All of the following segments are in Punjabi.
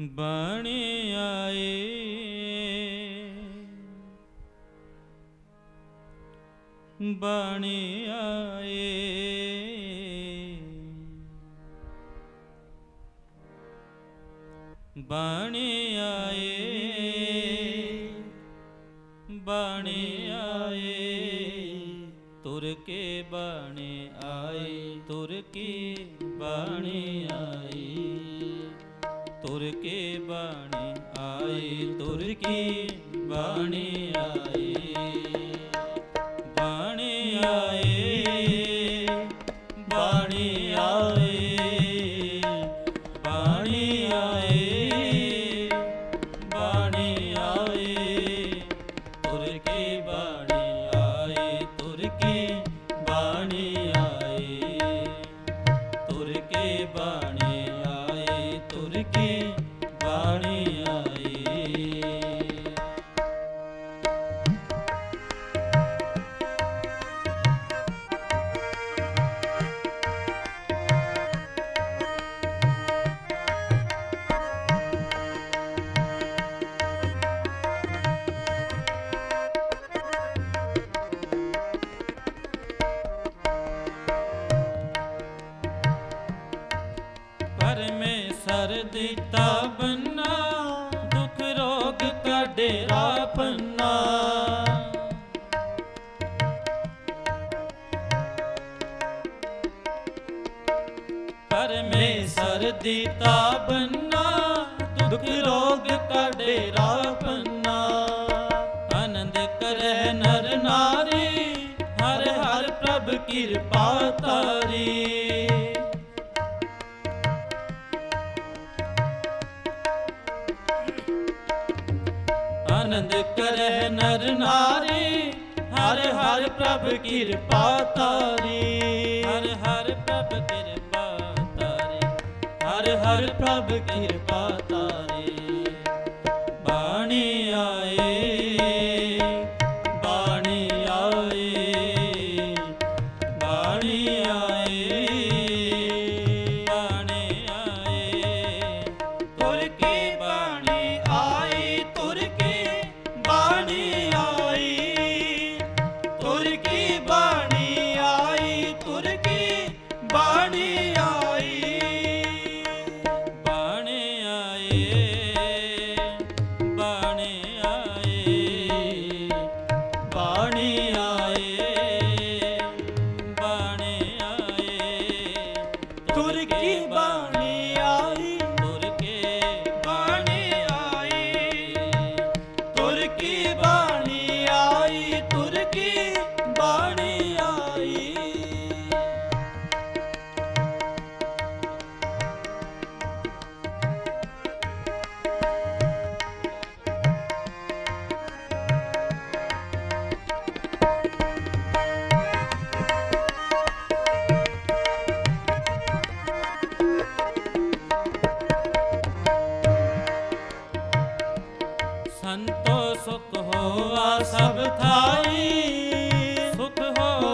ਬਣ ਆਏ। ਬਣ ਆਏ। ਬਣ ਆਏ। ਬਣ ਆਏ। ਤੁਰ ਕੇ ਬਣ ਆਏ। ਤੁਰ ਕੇ ਬਣ ਆਏ। ਕੇ ਬਣ ਆਏ ਤੁਰ ਕੇ ਬਾਣੀ ਆਏ ਬਾਣੀ ਆਏ ਬਾਣੀ ਆਏ ਬਾਣੀ ਆਏ, ਬਣ ਆਏ। ਤੁਰ ਕੇ ਬਣ ਦਿੱਤਾ ਬੰਨਾ ਦੁੱਖ ਰੋਗ ਕਾ ਡੇਰਾ ਪੰਨਾ ਪਰਮੇਸ਼ਰ ਦਿੱਤਾ ਬੰਨਾ ਦੁਖ ਰੋਗ ਕਾ ਡੇਰਾ ਹਰ ਪ੍ਰਭ ਕਿਰਪਾ ਤਾਰੀ। ਹਰ ਹਰ ਪ੍ਰਭ ਕਿਰਪਾ ਤਾਰੀ। ਹਰ ਹਰ ਪ੍ਰਭ ਕਿਰਪਾ ਤਾਰੀ।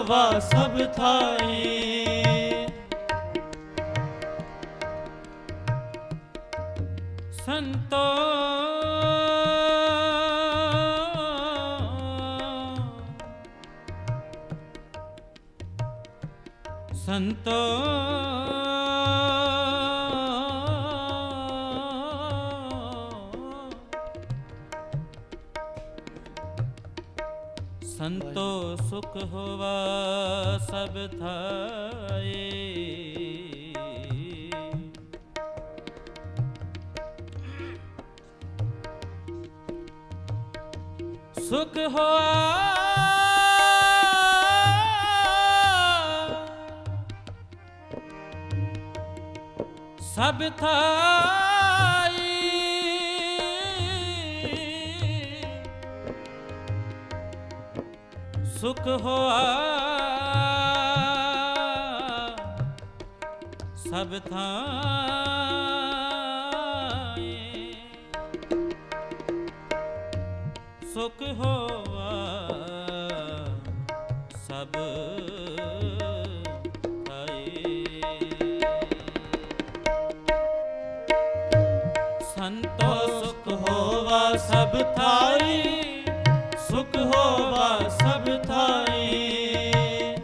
ਹੋਵਾ ਸਭ ਥਾਈ। ਸੰਤੋ ਸੰਤੋ ਸੰਤੋ ਸੁਖ ਹੋਵਾ ਸਭ ਥਾਏ। ਸੁਖ ਹੋਆ ਸਭ ਥਾਈ ਸੁਖ ਹੋਆ। ਸਭ ਥਾਈ ਸੁਖ ਹੋਆ। ਸਭ ਸੰਤੋ ਸੁਖ ਹੋਵਾ ਸਭ ਥਾਈ ਸੁਖ ਹੋਵਾ ਸਭ ਥਾਈ।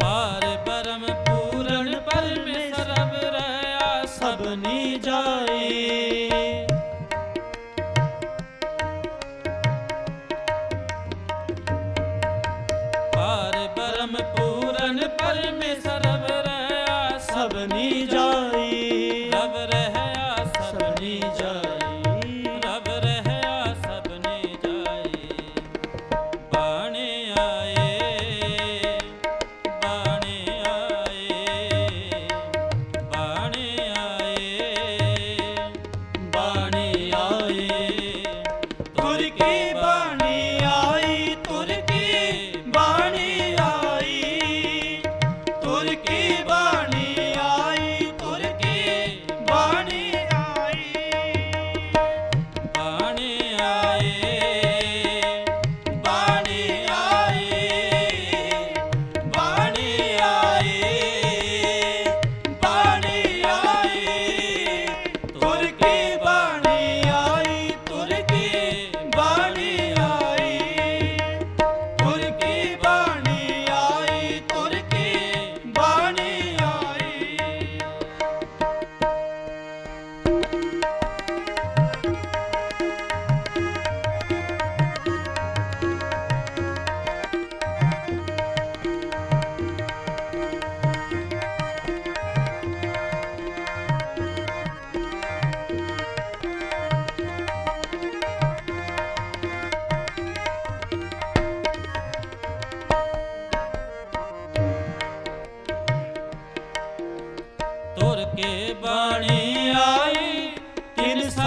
ਪਾਰ ਬਰਮ ਪੂਰਨ ਪਰਮੇਸ਼ਰ ਰਬ ਰਹਾ ਸਭਨੀ ਜਾਈ। ਪਾਰ ਬਰਮ ਪੂਰਨ ਪਰਮੇਸ਼ਰ ਰਬ ਰਹਾ ਸਭਨੀ ਜਾਈ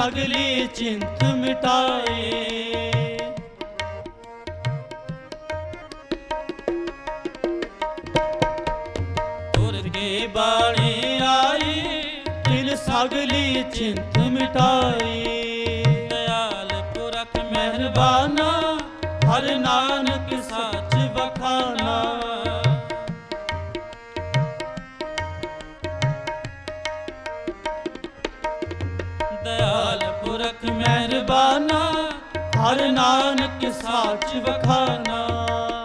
ਤਿਨ ਚਿੰਤ ਮਿਟਾਏ। ਤੁਰ ਕੇ ਬਾਣੀ ਆਈ, ਤਿਲ ਸਗਲੀ ਚਿੰਤ ਮਿਟਾਈ ਦਇਆਲ ਪੁਰਖ ਮਿਹਰਬਾਨਾ, ਹਰ ਨਾਨਕ ਸੱਚ ਵਖਾਨਾ। ਹਰ ਨਾਨਕ ਸਾਚ ਵਖਾਨਾ।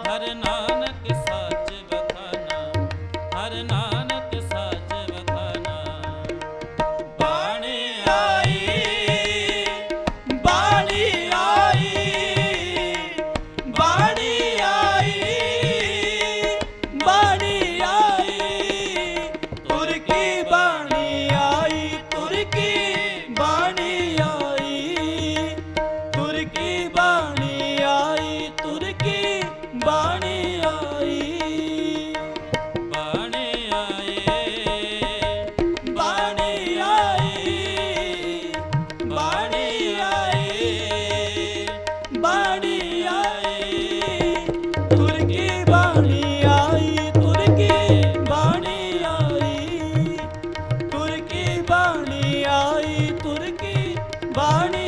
ਹਰ ਨਾਨਕ ਸਾਚ ਬਖਾਨਾ ਹਰ ਨਾਨਕ பாணி